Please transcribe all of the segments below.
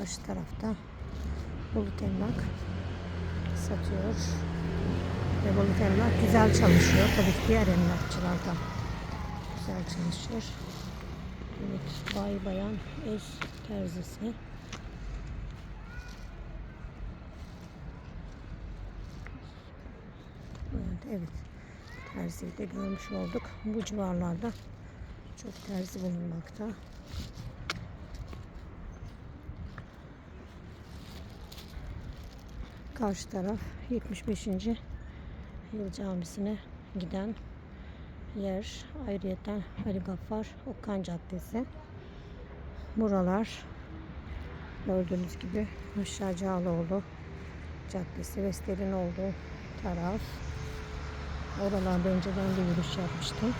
Karşı tarafta Bulut Emlak satıyor. Ve Bulut Emlak güzel çalışıyor. Tabii ki diğer emlakçılardan güzel çalışıyor. Evet, bay bayan eş terzisi. Evet, evet. Terziyi de görmüş olduk. Bu civarlarda çok terzi bulunmakta. Karşı taraf 75. Yıl Camisi'ne giden yer. Ayrıyeten Ali Gaffar Okan Caddesi. Buralar gördüğünüz gibi Aşağı Cağaloğlu Caddesi ve sitenin olduğu taraf. Oralarda önceden bir yürüyüş yapmıştım.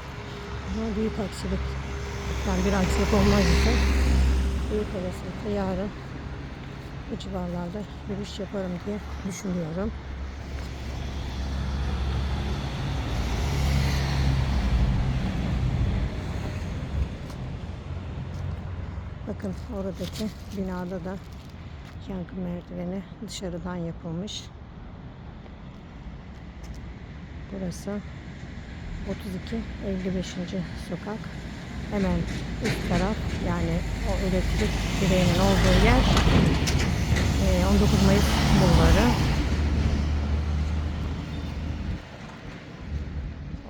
Ama büyük aksilik yani bir aksilik olmaz ise büyük olasılıkla yarın bu civarlarda yürüyüş yaparım diye düşünüyorum. Bakın oradaki binada da yankı merdiveni dışarıdan yapılmış. Burası 32 55. sokak. Hemen üst taraf yani o elektrik direğinin olduğu yer e, 19 Mayıs Bulvarı.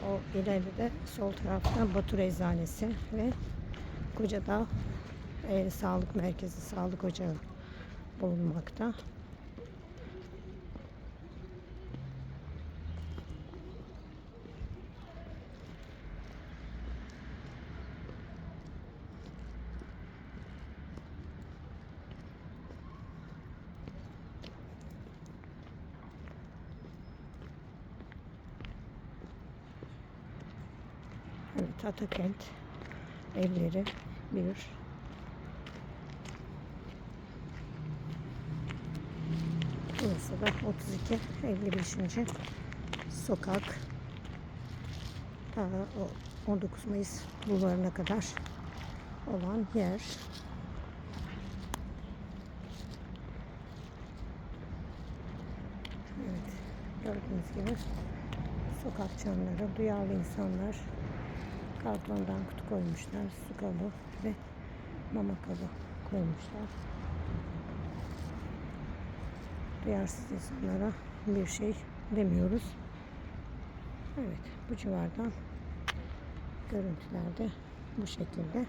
O ileride de sol tarafta Batur Eczanesi ve Kocadağ e, Sağlık Merkezi, Sağlık Ocağı bulunmakta. Evet, Atakent evleri bir Burası da 32 55. sokak. O 19 Mayıs bulvarına kadar olan yer. Evet, gördüğünüz gibi sokak çanları, duyarlı insanlar kartondan kutu koymuşlar, su kabı ve mama kabı koymuşlar. Duyarsız insanlara bir şey demiyoruz. Evet, bu civardan görüntülerde bu şekilde.